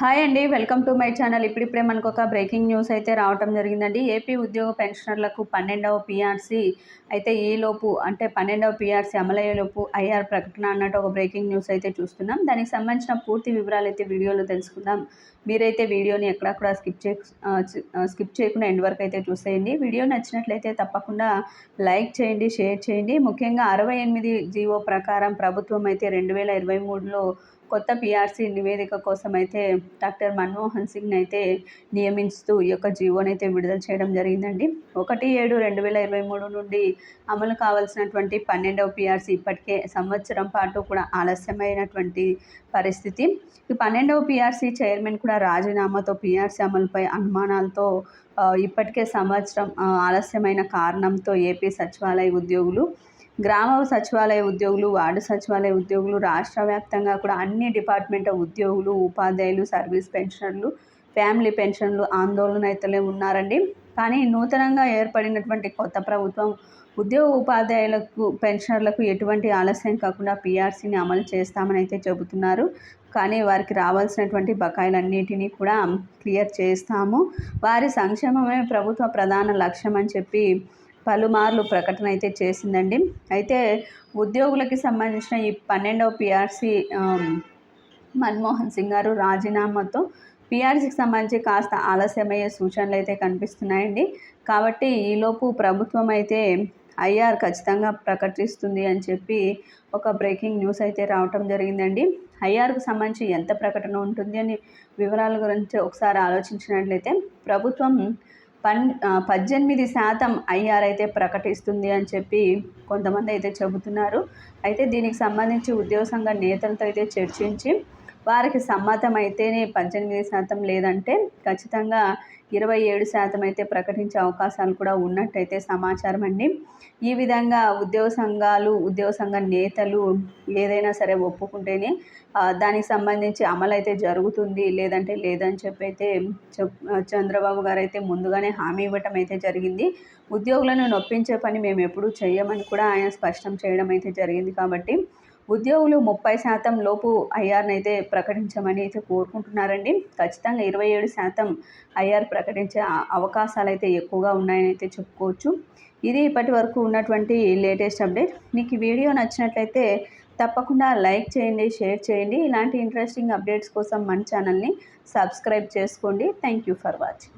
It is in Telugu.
హాయ్ అండి వెల్కమ్ టు మై ఛానల్. ఇప్పుడిప్పుడే మనకు ఒక బ్రేకింగ్ న్యూస్ అయితే రావటం జరిగిందండి. ఏపీ ఉద్యోగ పెన్షనర్లకు పన్నెండవ పీఆర్సీ అయితే ఈలోపు అంటే పన్నెండవ పీఆర్సీ అమలయ్యేలోపు ఐఆర్ ప్రకటన అన్నట్టు ఒక బ్రేకింగ్ న్యూస్ అయితే చూస్తున్నాం. దానికి సంబంధించిన పూర్తి వివరాలు అయితే వీడియోలో తెలుసుకుందాం. మీరైతే వీడియోని ఎక్కడక్కడ స్కిప్ చే స్కిప్ చేయకుండా ఎండ్ వరకు అయితే చూసేయండి. వీడియో నచ్చినట్లయితే తప్పకుండా లైక్ చేయండి షేర్ చేయండి. ముఖ్యంగా అరవై ఎనిమిది జీవో ప్రకారం ప్రభుత్వం అయితే రెండు వేల ఇరవై మూడులో కొత్త పిఆర్సీ నివేదిక కోసం అయితే డాక్టర్ మన్మోహన్ సింగ్ అయితే నియమిస్తూ ఈ యొక్క జీవోనైతే విడుదల చేయడం జరిగిందండి. ఒకటి ఏడు రెండు వేల ఇరవై మూడు నుండి అమలు కావాల్సినటువంటి పన్నెండవ పిఆర్సీ ఇప్పటికే సంవత్సరం పాటు కూడా ఆలస్యమైనటువంటి పరిస్థితి. ఈ పన్నెండవ పిఆర్సీ చైర్మన్ కూడా రాజీనామాతో పిఆర్సీ అమలుపై అనుమానాలతో ఇప్పటికే సంవత్సరం ఆలస్యమైన కారణంతో ఏపీ సచివాలయ ఉద్యోగులు గ్రామ సచివాలయ ఉద్యోగులు వార్డు సచివాలయ ఉద్యోగులు రాష్ట్ర వ్యాప్తంగా కూడా అన్ని డిపార్ట్మెంట్ ఉద్యోగులు ఉపాధ్యాయులు సర్వీస్ పెన్షనర్లు ఫ్యామిలీ పెన్షన్లు ఆందోళన అయితేనే ఉన్నారండి. కానీ నూతనంగా ఏర్పడినటువంటి కొత్త ప్రభుత్వం ఉద్యోగ ఉపాధ్యాయులకు పెన్షనర్లకు ఎటువంటి ఆలస్యం కాకుండా పీఆర్సీని అమలు చేస్తామని అయితే చెబుతున్నారు. కానీ వారికి రావాల్సినటువంటి బకాయిలన్నిటినీ కూడా క్లియర్ చేస్తాము. వారి సంక్షేమమే ప్రభుత్వ ప్రధాన లక్ష్యం అని చెప్పి పలుమార్లు ప్రకటన అయితే చేసిందండి. అయితే ఉద్యోగులకి సంబంధించిన ఈ పన్నెండవ పిఆర్సీ మన్మోహన్ సింగ్ గారు రాజీనామాతో పీఆర్సీకి సంబంధించి కాస్త ఆలస్యమయ్యే సూచనలు అయితే కనిపిస్తున్నాయండి. కాబట్టి ఈలోపు ప్రభుత్వం అయితే ఐఆర్ ఖచ్చితంగా ప్రకటిస్తుంది అని చెప్పి ఒక బ్రేకింగ్ న్యూస్ అయితే రావటం జరిగిందండి. ఐఆర్కు సంబంధించి ఎంత ప్రకటన ఉంటుంది అని వివరాల గురించి ఒకసారి ఆలోచించినట్లయితే ప్రభుత్వం పన్ పద్దెనిమిది శాతం ఐఆర్ అయితే ప్రకటిస్తుంది అని చెప్పి కొంతమంది అయితే చెబుతున్నారు. అయితే దీనికి సంబంధించి ఉద్యోగ సంఘ నేతలతో అయితే చర్చించి వారికి సమ్మతం అయితేనే పద్దెనిమిది శాతం లేదంటే ఖచ్చితంగా ఇరవై ఏడు శాతం అయితే ప్రకటించే అవకాశాలు కూడా ఉన్నట్టయితే సమాచారం అండి. ఈ విధంగా ఉద్యోగ సంఘాలు ఉద్యోగ సంఘ నేతలు ఏదైనా సరే ఒప్పుకుంటేనే దానికి సంబంధించి అమలు అయితే జరుగుతుంది. లేదంటే లేదని చెప్పి అయితే చంద్రబాబు గారు అయితే ముందుగానే హామీ ఇవ్వటం అయితే జరిగింది. ఉద్యోగులను నొప్పించే పని మేము ఎప్పుడూ చేయమని కూడా ఆయన స్పష్టం చేయడం అయితే జరిగింది కాబట్టి ఉద్యోగులు ముప్పై శాతం లోపు ఐఆర్ని అయితే ప్రకటించమని అయితే కోరుకుంటున్నారండి. ఖచ్చితంగా ఇరవై ఏడు శాతం ఐఆర్ ప్రకటించే అవకాశాలు అయితే ఎక్కువగా ఉన్నాయని అయితే చెప్పుకోవచ్చు. ఇది ఇప్పటి వరకు ఉన్నటువంటి లేటెస్ట్ అప్డేట్. మీకు ఈ వీడియో నచ్చినట్లయితే తప్పకుండా లైక్ చేయండి షేర్ చేయండి. ఇలాంటి ఇంట్రెస్టింగ్ అప్డేట్స్ కోసం మన ఛానల్ని సబ్స్క్రైబ్ చేసుకోండి. Thank you for watching.